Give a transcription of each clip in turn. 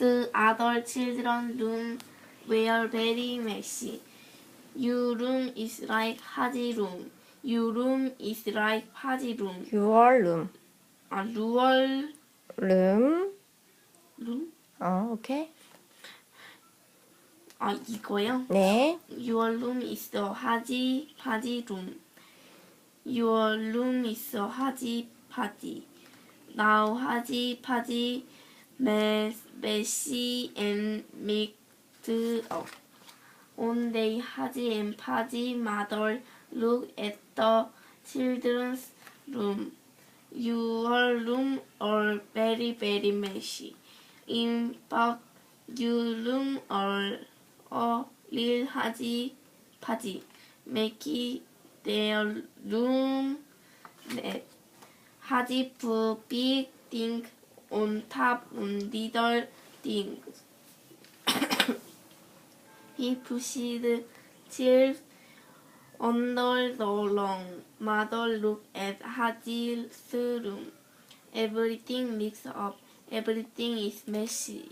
The other children's room were very messy. Your room is like Haji room. Your room is like Haji room. Your room. 아, 루얼 room. 룸? 어, 오케이. 아, 이거요? 네. Your room is the Haji Haji room. Your room is the Haji Haji. Now Haji Haji mess, messy and mixed up. One day Haji and Haji mother look at the children's room. Your room are very very messy. In fact, your room are a little haji 파지 make their room net haji big thing on top on little things he pushed chairs under the long mother looked at haji's room everything mixed up everything is messy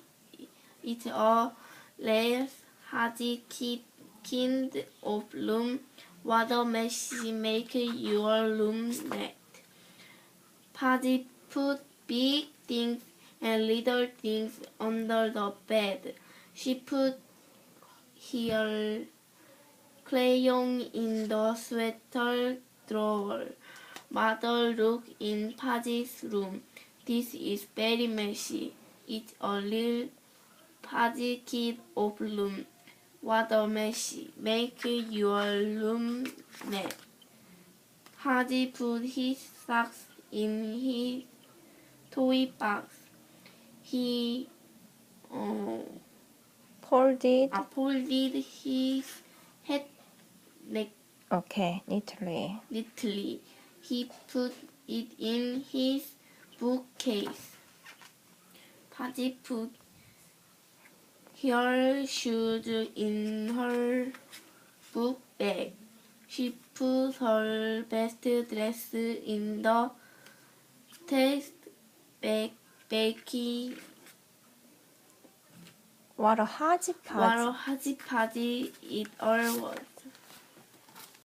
it's a less Haji kid kind of room. What a mess make your room net. Haji put big things and little things under the bed. She put her crayon in the sweater drawer. Mother looked in Paji's room. This is very messy. It's a little Paji kid of room. What a mess. Make your room neat. Haji put his socks in his toy box. He um, pulled it. Uh, folded his head like okay neatly. Neatly, he put it in his bookcase. 바지 put her shoes in her book bag. She put her best dress in the text 백 백이 와로 하지파지. 와로 하지파지 it all was